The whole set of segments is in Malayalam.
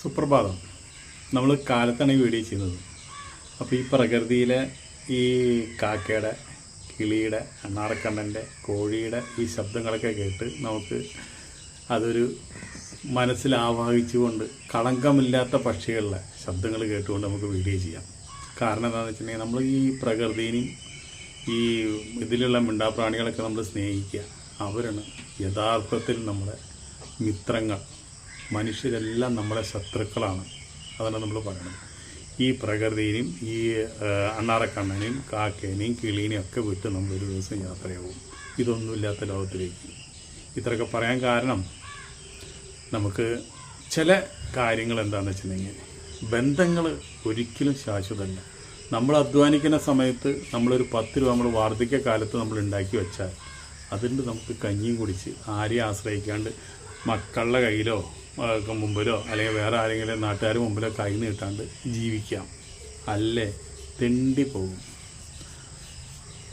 സുപ്രഭാതം നമ്മൾ കാലത്താണ് ഈ വീഡിയോ ചെയ്യുന്നത് അപ്പോൾ ഈ പ്രകൃതിയിലെ ഈ കാക്കയുടെ കിളിയുടെ അണ്ണാറക്കണ്ണന്റെ കോഴിയുടെ ഈ ശബ്ദങ്ങളൊക്കെ കേട്ട് നമുക്ക് അതൊരു മനസ്സിൽ ആവാഹിച്ചുകൊണ്ട് കളങ്കമില്ലാത്ത പക്ഷികളുടെ ശബ്ദങ്ങൾ കേട്ടുകൊണ്ട് നമുക്ക് വീഡിയോ ചെയ്യാം. കാരണം എന്താണെന്ന് വെച്ചിട്ടുണ്ടെങ്കിൽ നമ്മൾ ഈ പ്രകൃതിനെയും ഈ ഇതിലുള്ള മിണ്ടാപ്രാണികളൊക്കെ നമ്മൾ സ്നേഹിക്കുക. അവരാണ് യഥാർത്ഥത്തിൽ നമ്മുടെ മിത്രങ്ങൾ. മനുഷ്യരെല്ലാം നമ്മുടെ ശത്രുക്കളാണ്. അതാണ് നമ്മൾ പറയുന്നത് ഈ പ്രകൃതിയിനെയും ഈ അണ്ണാറക്കണ്ണനെയും കാക്കേനെയും കിളീനെയും ഒക്കെ വിട്ട് നമ്മൾ ഒരു ദിവസം യാത്രയാവും ഇതൊന്നുമില്ലാത്ത ലോകത്തിലേക്ക്. ഇത്രയൊക്കെ പറയാൻ കാരണം നമുക്ക് ചില കാര്യങ്ങൾ എന്താണെന്ന് വെച്ചിട്ടുണ്ടെങ്കിൽ ബന്ധങ്ങൾ ഒരിക്കലും ശാശ്വതമല്ല നമ്മൾ അധ്വാനിക്കുന്ന സമയത്ത് നമ്മളൊരു പത്ത് രൂപ നമ്മൾ വാർദ്ധക്യകാലത്ത് നമ്മൾ ഉണ്ടാക്കി വെച്ചാൽ അതിന്റെ നമുക്ക് കഞ്ഞിയും കുടിച്ച് ആരെയും ആശ്രയിക്കാണ്ട് മക്കളുടെ കയ്യിലോ മുമ്പിലോ അല്ലെങ്കിൽ വേറെ ആരെങ്കിലും നാട്ടുകാർ മുമ്പിലോ കൈ നീട്ടാണ്ട് ജീവിക്കാം. അല്ലേ? തെണ്ടി പോകും.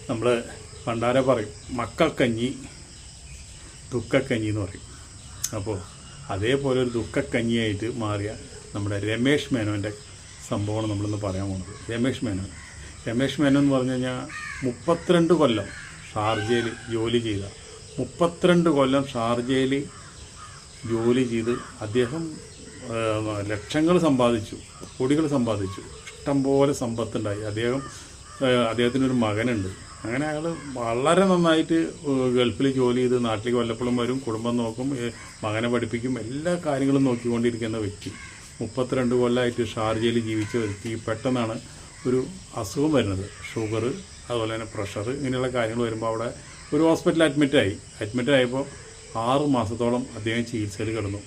നമ്മൾ പണ്ടാരെ പറയും മക്കൾക്കഞ്ഞി ദുഃഖക്കഞ്ഞി എന്ന് പറയും. അപ്പോൾ അതേപോലെ ഒരു ദുഃഖക്കഞ്ഞിയായിട്ട് മാറിയ നമ്മുടെ രമേഷ് മേനോന്റെ സംഭവമാണ് നമ്മളിന്ന് പറയാൻ പോകുന്നത് രമേഷ് മേനോൻ. രമേഷ് മേനോൻ എന്ന് പറഞ്ഞു കഴിഞ്ഞാൽ മുപ്പത്തിരണ്ട് കൊല്ലം ഷാർജയിൽ ജോലി ചെയ്ത. മുപ്പത്തിരണ്ട് കൊല്ലം ഷാർജയിൽ ജോലി ചെയ്ത് അദ്ദേഹം ലക്ഷങ്ങൾ സമ്പാദിച്ചു കോടികൾ സമ്പാദിച്ചു. ഇഷ്ടംപോലെ സമ്പത്തുണ്ടായി. അദ്ദേഹം അദ്ദേഹത്തിനൊരു മകനുണ്ട്. അങ്ങനെ അയാൾ വളരെ നന്നായിട്ട് ഗൾഫിൽ ജോലി ചെയ്ത് നാട്ടിലേക്ക് വല്ലപ്പോഴും വരും കുടുംബം നോക്കും മകനെ പഠിപ്പിക്കും എല്ലാ കാര്യങ്ങളും നോക്കിക്കൊണ്ടിരിക്കുന്ന വ്യക്തി. മുപ്പത്തിരണ്ട് കൊല്ലമായിട്ട് ഷാർജയിൽ ജീവിച്ച വ്യക്തി. പെട്ടെന്നാണ് ഒരു അസുഖം വരുന്നത്. ഷുഗർ അതുപോലെ തന്നെ പ്രഷർ ഇങ്ങനെയുള്ള കാര്യങ്ങൾ വരുമ്പോൾ അവിടെ ഒരു ഹോസ്പിറ്റലിൽ അഡ്മിറ്റായി. അഡ്മിറ്റായപ്പോൾ ആറ് മാസത്തോളം അദ്ദേഹം ചികിത്സയിൽ കിടന്നു.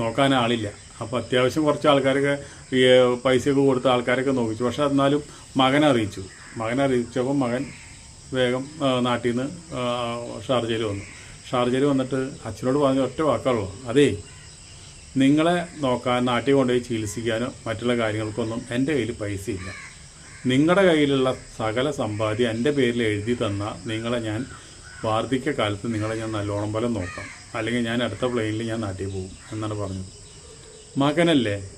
നോക്കാൻ ആളില്ല. അപ്പോൾ അത്യാവശ്യം കുറച്ച് ആൾക്കാരൊക്കെ പൈസയൊക്കെ കൊടുത്ത ആൾക്കാരൊക്കെ നോക്കിച്ചു. പക്ഷേ എന്നാലും മകൻ അറിയിച്ചു. മകൻ അറിയിച്ചപ്പോൾ മകൻ വേഗം നാട്ടിൽ നിന്ന് ഷാർജയിൽ വന്നു. ഷാർജയിൽ വന്നിട്ട് അച്ഛനോട് പറഞ്ഞ ഒറ്റ വാക്കുള്ളൂ അതേ നിങ്ങളെ നോക്കാൻ നാട്ടിൽ കൊണ്ടുപോയി ചികിത്സിക്കാനോ മറ്റുള്ള കാര്യങ്ങൾക്കൊന്നും എന്റെ കയ്യിൽ പൈസ ഇല്ല നിങ്ങളുടെ കയ്യിലുള്ള സകല സമ്പാദ്യം എന്റെ പേരിൽ എഴുതി തന്നാൽ നിങ്ങളെ ഞാൻ വാർദ്ധക്യ കാലത്ത് നിങ്ങളെ ഞാൻ നല്ലോണം പോലെ നോക്കാം. അല്ലെങ്കിൽ ഞാൻ അടുത്ത പ്ലെയിനിൽ ഞാൻ നാട്ടിൽ പോകും എന്നാണ് പറഞ്ഞത്. മകനല്ലേ?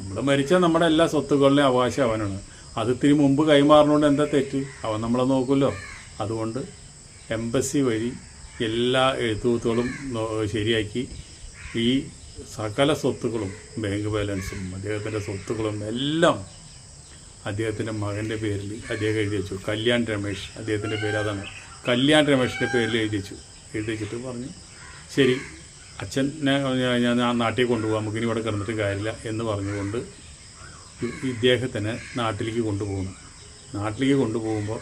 നമ്മൾ മരിച്ച നമ്മുടെ എല്ലാ സ്വത്തുക്കളുടെയും അവകാശം അവനാണ്. അത് ഇത്തിരി മുമ്പ് കൈമാറുന്നതുകൊണ്ട് എന്താ തെറ്റ്? അവൻ നമ്മളെ നോക്കുമല്ലോ. അതുകൊണ്ട് എംബസി വഴി എല്ലാ എഴുത്തുകൂത്തുകളും ശരിയാക്കി ഈ സകല സ്വത്തുക്കളും ബാങ്ക് ബാലൻസും അദ്ദേഹത്തിന്റെ സ്വത്തുക്കളും എല്ലാം അദ്ദേഹത്തിന്റെ മകന്റെ പേരിൽ അദ്ദേഹം എഴുതി വെച്ചു. കല്യാൺ രമേശ് അദ്ദേഹത്തിന്റെ പേര് അതാണ്. കല്യാൺ രമേഷിന്റെ പേരിൽ എഴുതി വെച്ചു എഴുതി വെച്ചിട്ട് പറഞ്ഞു ശരി അച്ഛനെ ഞാൻ- നാട്ടിൽ കൊണ്ടുപോകാം നമുക്കിനി ഇവിടെ കിടന്നിട്ട് കാര്യമില്ല എന്ന് പറഞ്ഞുകൊണ്ട് ഇദ്ദേഹത്തിനെ നാട്ടിലേക്ക് കൊണ്ടുപോകുന്നു. നാട്ടിലേക്ക് കൊണ്ടുപോകുമ്പോൾ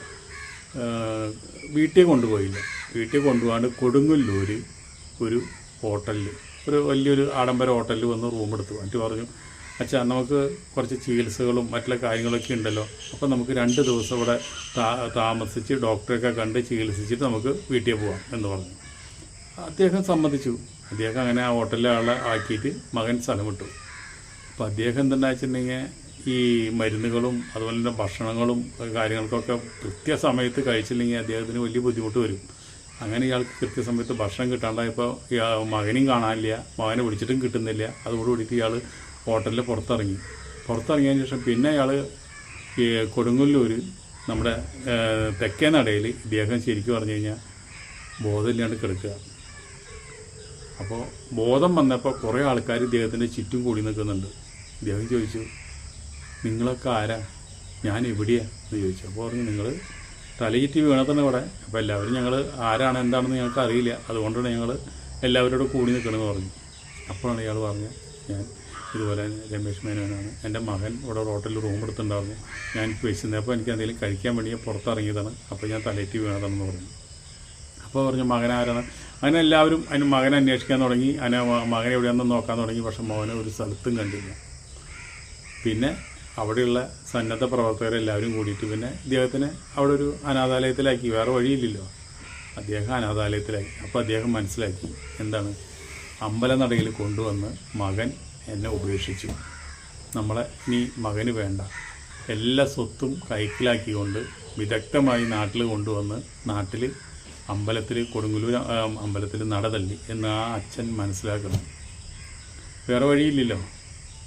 വീട്ടിൽ കൊണ്ടുപോയില്ല. വീട്ടിൽ കൊണ്ടുപോകാണ്ട് കൊടുങ്ങല്ലൂർ ഒരു ഹോട്ടലിൽ ഒരു വലിയൊരു ആഡംബര ഹോട്ടലിൽ വന്ന് റൂം എടുത്തു എന്നിട്ട് പറഞ്ഞു അച്ഛാ നമുക്ക് കുറച്ച് ചികിത്സകളും മറ്റുള്ള കാര്യങ്ങളൊക്കെ ഉണ്ടല്ലോ. അപ്പോൾ നമുക്ക് രണ്ട് ദിവസം ഇവിടെ താമസിച്ച് ഡോക്ടറെയൊക്കെ കണ്ട് ചികിത്സിച്ചിട്ട് നമുക്ക് വീട്ടിൽ പോവാം എന്ന് പറഞ്ഞു. അദ്ദേഹം സമ്മതിച്ചു. അദ്ദേഹം അങ്ങനെ ആ ഹോട്ടലിലെ ആക്കിയിട്ട് മകൻ സ്ഥലം വിട്ടു. അപ്പോൾ അദ്ദേഹം എന്താ വെച്ചിട്ടുണ്ടെങ്കിൽ ഈ മരുന്നുകളും അതുപോലെ തന്നെ ഭക്ഷണങ്ങളും കാര്യങ്ങൾക്കൊക്കെ കൃത്യസമയത്ത് കഴിച്ചില്ലെങ്കിൽ അദ്ദേഹത്തിന് വലിയ ബുദ്ധിമുട്ട് വരും. അങ്ങനെ ഇയാൾക്ക് കൃത്യസമയത്ത് ഭക്ഷണം കിട്ടാണ്ടായപ്പോൾ മകനെയും കാണാനില്ല മകനെ വിളിച്ചിട്ടും കിട്ടുന്നില്ല. അതോടുകൂടിയിട്ട് ഇയാൾ ഹോട്ടലിൽ പുറത്തിറങ്ങി. പുറത്തിറങ്ങിയതിന് ശേഷം പിന്നെ അയാൾ ഈ കൊടുങ്ങല്ലൂർ നമ്മുടെ തെക്കേ നടയിൽ ഇദ്ദേഹം ശരിക്കും പറഞ്ഞു കഴിഞ്ഞാൽ ബോധമില്ലാണ്ട് കിടക്കുക. അപ്പോൾ ബോധം വന്നപ്പോൾ കുറേ ആൾക്കാർ ഇദ്ദേഹത്തിന്റെ ചുറ്റും കൂടി നിൽക്കുന്നുണ്ട്. ഇദ്ദേഹം ചോദിച്ചു നിങ്ങളൊക്കെ ആരാ? ഞാൻ എവിടെയാണ് എന്ന് ചോദിച്ചു. അപ്പോൾ പറഞ്ഞു നിങ്ങൾ തലയിറ്റി വീണതന്നെ ഇവിടെ. അപ്പോൾ എല്ലാവരും ഞങ്ങൾ ആരാണ് എന്താണെന്ന് ഞങ്ങൾക്ക് അറിയില്ല അതുകൊണ്ടാണ് ഞങ്ങൾ എല്ലാവരോടും കൂടി നിൽക്കണമെന്ന് പറഞ്ഞു. അപ്പോഴാണ് ഇയാൾ പറഞ്ഞത് ഞാൻ ഇതുപോലെ രമേശ് മേനോനാണ്. എന്റെ മകൻ ഇവിടെ ഹോട്ടലിൽ റൂം എടുത്തിട്ടുണ്ടായിരുന്നു. ഞാൻ വിശന്നപ്പോൾ എനിക്ക് എന്തെങ്കിലും കഴിക്കാൻ വേണ്ടി പുറത്തിറങ്ങിയതാണ്. അപ്പോൾ ഞാൻ തലേറ്റി വീണതാണെന്ന് പറഞ്ഞു. അപ്പോൾ പറഞ്ഞു മകൻ ആരാണ്? അങ്ങനെ എല്ലാവരും അതിന് മകനെ അന്വേഷിക്കാൻ തുടങ്ങി. അതിനെ മകൻ എവിടെയാണെന്ന് നോക്കാൻ തുടങ്ങി. പക്ഷെ മോനെ ഒരു സ്ഥലത്തും കണ്ടില്ല. പിന്നെ അവിടെയുള്ള സന്നദ്ധ പ്രവർത്തകരെല്ലാവരും കൂടിയിട്ട് പിന്നെ ഇദ്ദേഹത്തിനെ അവിടെ ഒരു അനാഥാലയത്തിലാക്കി. വേറെ വഴിയില്ലല്ലോ. അദ്ദേഹം അനാഥാലയത്തിലാക്കി. അപ്പോൾ അദ്ദേഹം മനസ്സിലാക്കി. എന്താണ്? അമ്പലനടയിൽ കൊണ്ടുവന്ന് മകൻ എന്നെ ഉപേക്ഷിച്ചു. നമ്മളെ നീ മകന് വേണ്ട. എല്ലാ സ്വത്തും കൈക്കിലാക്കിക്കൊണ്ട് വിദഗ്ധമായി നാട്ടിൽ കൊണ്ടുവന്ന് നാട്ടിൽ അമ്പലത്തിൽ കൊടുങ്ങല്ലൂർ അമ്പലത്തിൽ നടതല്ലി എന്ന് ആ അച്ഛൻ മനസ്സിലാക്കണം വേറെ വഴിയില്ലല്ലോ.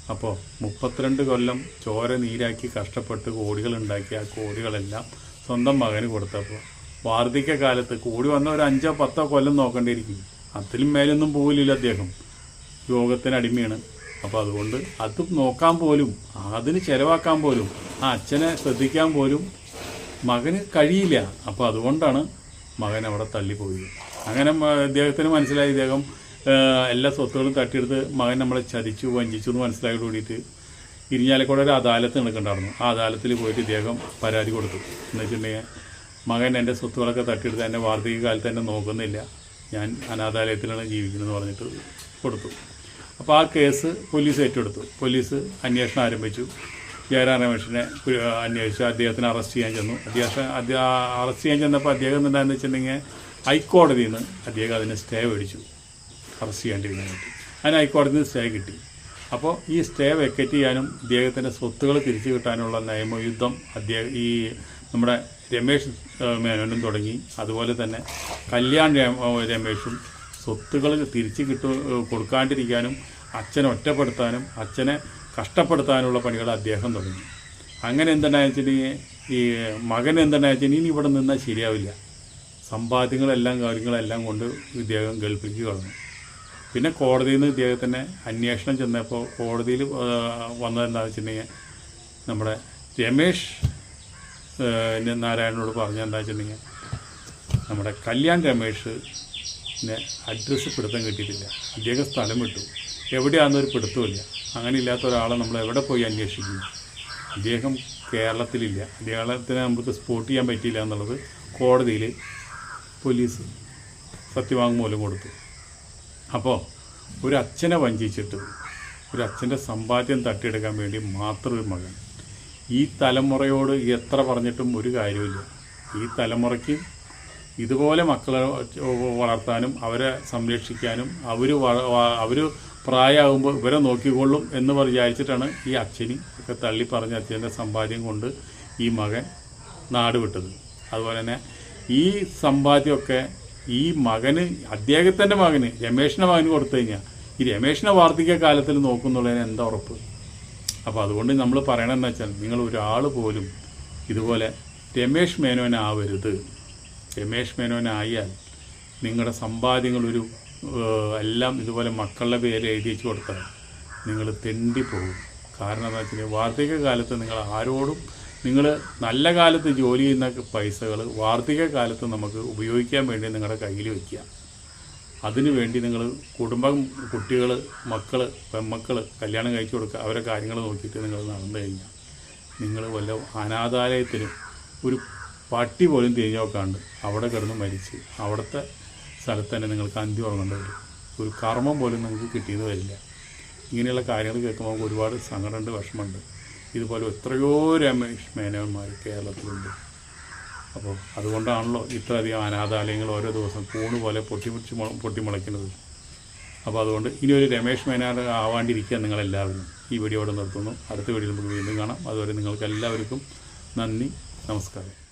അപ്പോൾ മുപ്പത്തിരണ്ട് കൊല്ലം ചോര നീരാക്കി കഷ്ടപ്പെട്ട് കോടികൾ ഉണ്ടാക്കി ആ കോടികളെല്ലാം സ്വന്തം മകന് കൊടുത്തപ്പോൾ വാർദ്ധക്യ കാലത്ത് കൂടി വന്ന ഒരു അഞ്ചോ പത്തോ കൊല്ലം നോക്കേണ്ടിയിരിക്കും അതിലും മേലൊന്നും പോകില്ലല്ലോ അദ്ദേഹം. യോഗത്തിന് അടിമയാണ്. അപ്പോൾ അതുകൊണ്ട് അത് നോക്കാൻ പോലും അതിന് ചിലവാക്കാൻ പോലും ആ അച്ഛനെ ശ്രദ്ധിക്കാൻ പോലും മകന് കഴിയില്ല. അപ്പോൾ അതുകൊണ്ടാണ് മകൻ അവിടെ തള്ളിപ്പോയത്. അങ്ങനെ ഇദ്ദേഹത്തിന് മനസ്സിലായി. ഇദ്ദേഹം എല്ലാ സ്വത്തുകളും തട്ടിയെടുത്ത് മകൻ നമ്മളെ ചതിച്ചു വഞ്ചിച്ചു എന്ന് മനസ്സിലാക്കി കൂടിയിട്ട് ഇരിഞ്ഞാലക്കൂടെ ഒരു അദാലത്ത് നടക്കുന്നുണ്ടായിരുന്നു ആ അദാലത്തിൽ പോയിട്ട് ഇദ്ദേഹം പരാതി കൊടുത്തു. എന്ന് വെച്ചിട്ടുണ്ടെങ്കിൽ മകൻ എന്റെ സ്വത്തുകളൊക്കെ തട്ടിയെടുത്ത് എന്റെ വാർദ്ധക്യ കാലത്ത് എന്നെ നോക്കുന്നില്ല. ഞാൻ അനാഥാലയത്തിലാണ് ജീവിക്കുന്നതെന്ന് പറഞ്ഞിട്ട് കൊടുത്തു. അപ്പോൾ ആ കേസ് പോലീസ് ഏറ്റെടുത്തു. പോലീസ് അന്വേഷണം ആരംഭിച്ചു. ജയറാം രമേഷിനെ അന്വേഷിച്ചു അദ്ദേഹത്തിന് അറസ്റ്റ് ചെയ്യാൻ ചെന്നു. അദ്ദേഹം അറസ്റ്റ് ചെയ്യാൻ ചെന്നപ്പോൾ അദ്ദേഹം എന്താണെന്ന് വെച്ചിട്ടുണ്ടെങ്കിൽ ഹൈക്കോടതിയിൽ നിന്ന് അദ്ദേഹം അതിന് സ്റ്റേ മേടിച്ചു. അറസ്റ്റ് ചെയ്യാണ്ടിരിക്കാനായിട്ട് അതിന് ഹൈക്കോടതിയിൽ നിന്ന് സ്റ്റേ കിട്ടി. അപ്പോൾ ഈ സ്റ്റേ വെക്കറ്റ് ചെയ്യാനും അദ്ദേഹത്തിന്റെ സ്വത്തുകൾ തിരിച്ചു കിട്ടാനുള്ള നിയമയുദ്ധം അദ്ദേഹം ഈ നമ്മുടെ രമേഷ് മേനോനും തുടങ്ങി. അതുപോലെ തന്നെ കല്യാൺ രമ- രമേഷും സ്വത്തുകൾ തിരിച്ചു കിട്ടു കൊടുക്കാണ്ടിരിക്കാനും അച്ഛനെ ഒറ്റപ്പെടുത്താനും അച്ഛനെ കഷ്ടപ്പെടുത്താനുള്ള പണികൾ അദ്ദേഹം തുടങ്ങി. അങ്ങനെ എന്തുണ്ടായെന്ന് ഈ മകൻ എന്തുണ്ടായെന്ന് ഇനി ഇവിടെ നിന്നാൽ ശരിയാവില്ല. സമ്പാദ്യങ്ങളെല്ലാം കാര്യങ്ങളെല്ലാം കൊണ്ട് ഇദ്ദേഹം ഗൾഫിലേക്ക് കളഞ്ഞു പിന്നെ കോടതിയിൽ നിന്ന് ഇദ്ദേഹത്തിന്റെ അന്വേഷണം ചെന്നപ്പോൾ കോടതിയിൽ വന്നതെന്താണെന്ന് വെച്ചിട്ടുണ്ടെങ്കിൽ നമ്മുടെ രമേഷ് നാരായണനോട് പറഞ്ഞ വെച്ചിട്ടുണ്ടെങ്കിൽ നമ്മുടെ കല്യാൺ രമേഷിനെ അഡ്രസ്സ് പിടുത്തം കിട്ടിയിട്ടില്ല. അദ്ദേഹം സ്ഥലം വിട്ടു. എവിടെയാണെന്നൊരു പിടുത്തമില്ല അങ്ങനെ ഇല്ലാത്ത ഒരാളെ നമ്മൾ എവിടെ പോയി അന്വേഷിക്കും അദ്ദേഹം കേരളത്തിലില്ല. അദ്ദേഹത്തിന് നമുക്ക് സ്പോട്ട് ചെയ്യാൻ പറ്റിയില്ല എന്നുള്ളത് കോടതിയിൽ പോലീസ് സത്യവാങ്മൂലം കൊടുത്തു. അപ്പോൾ ഒരു അച്ഛനെ വഞ്ചിച്ചിട്ട് ഒരു അച്ഛന്റെ സമ്പാദ്യം തട്ടിയെടുക്കാൻ വേണ്ടി മാത്രം ഒരു മകൻ. ഈ തലമുറയോട് എത്ര പറഞ്ഞിട്ടും ഒരു കാര്യമില്ല ഈ തലമുറയ്ക്ക് ഇതുപോലെ മക്കളെ വളർത്താനും അവരെ സംരക്ഷിക്കാനും അവർ അവർ പ്രായമാകുമ്പോൾ ഇവരെ നോക്കിക്കൊള്ളും എന്ന് വിചാരിച്ചിട്ടാണ് ഈ അച്ഛനും ഒക്കെ തള്ളി പറഞ്ഞ അച്ഛന്റെ സമ്പാദ്യം കൊണ്ട് ഈ മകൻ നാട് വിട്ടത്. അതുപോലെ തന്നെ ഈ സമ്പാദ്യമൊക്കെ ഈ മകന് അദ്ദേഹത്തിന്റെ മകന് രമേഷിന്റെ മകന് കൊടുത്തു കഴിഞ്ഞാൽ ഈ രമേഷിനെ വാർദ്ധക്യ കാലത്തിൽ നോക്കുന്നുള്ളതിന് എന്താ ഉറപ്പ്? അപ്പോൾ അതുകൊണ്ട് നമ്മൾ പറയണമെന്ന് വെച്ചാൽ നിങ്ങൾ ഒരാൾ പോലും ഇതുപോലെ രമേഷ് മേനോനാവരുത് രമേഷ് മേനോനായാൽ നിങ്ങളുടെ സമ്പാദ്യങ്ങൾ ഒരു എല്ലാം ഇതുപോലെ മക്കളുടെ പേര് എഴുതി വെച്ച് കൊടുത്താൽ നിങ്ങൾ തെണ്ടിപ്പോകും. കാരണം എന്താ വെച്ചാൽ വാർദ്ധക്യ കാലത്ത് നിങ്ങൾ ആരോടും നിങ്ങൾ നല്ല കാലത്ത് ജോലി ചെയ്യുന്ന പൈസകൾ വാർദ്ധക്യ കാലത്ത് നമുക്ക് ഉപയോഗിക്കാൻ വേണ്ടി നിങ്ങളുടെ കയ്യിൽ വയ്ക്കുക. അതിനു വേണ്ടി നിങ്ങൾ കുടുംബം കുട്ടികൾ മക്കൾ പെമ്മക്കൾ കല്യാണം കഴിച്ചു കൊടുക്കുക. അവരെ കാര്യങ്ങൾ നോക്കിയിട്ട് നിങ്ങൾ നടന്നു കഴിഞ്ഞാൽ നിങ്ങൾ വല്ല അനാഥാലയത്തിനും ഒരു പട്ടി പോലും തിരിഞ്ഞു നോക്കാണ്ട് അവിടെ കിടന്ന് മരിച്ച്. അവിടുത്തെ സ്ഥലത്ത് തന്നെ നിങ്ങൾക്ക് അന്ത്യം ഉറങ്ങേണ്ടി വരും. ഒരു കർമ്മം പോലും നിങ്ങൾക്ക് കിട്ടിയത് വരില്ല. ഇങ്ങനെയുള്ള കാര്യങ്ങൾ കേൾക്കുമ്പോൾ ഒരുപാട് സങ്കടമുണ്ട് വിഷമമുണ്ട്. ഇതുപോലെ എത്രയോ രമേഷ് മേനോന്മാർ കേരളത്തിലുണ്ട്. അപ്പോൾ അതുകൊണ്ടാണല്ലോ ഇത്രയധികം അനാഥാലയങ്ങൾ ഓരോ ദിവസം കൂണ് പോലെ പൊട്ടിമുടിച്ച് പൊട്ടിമുളയ്ക്കുന്നത് അപ്പോൾ അതുകൊണ്ട് ഇനി ഒരു രമേഷ് മേനാട് ആവാണ്ടിരിക്കുക നിങ്ങളെല്ലാവരും. ഈ വീഡിയോ ഇവിടെ നിർത്തുന്നു. അടുത്ത വീഡിയോയിൽ നമുക്ക് വീണ്ടും കാണാം. അതുവരെ നിങ്ങൾക്ക് എല്ലാവർക്കും നന്ദി നമസ്കാരം.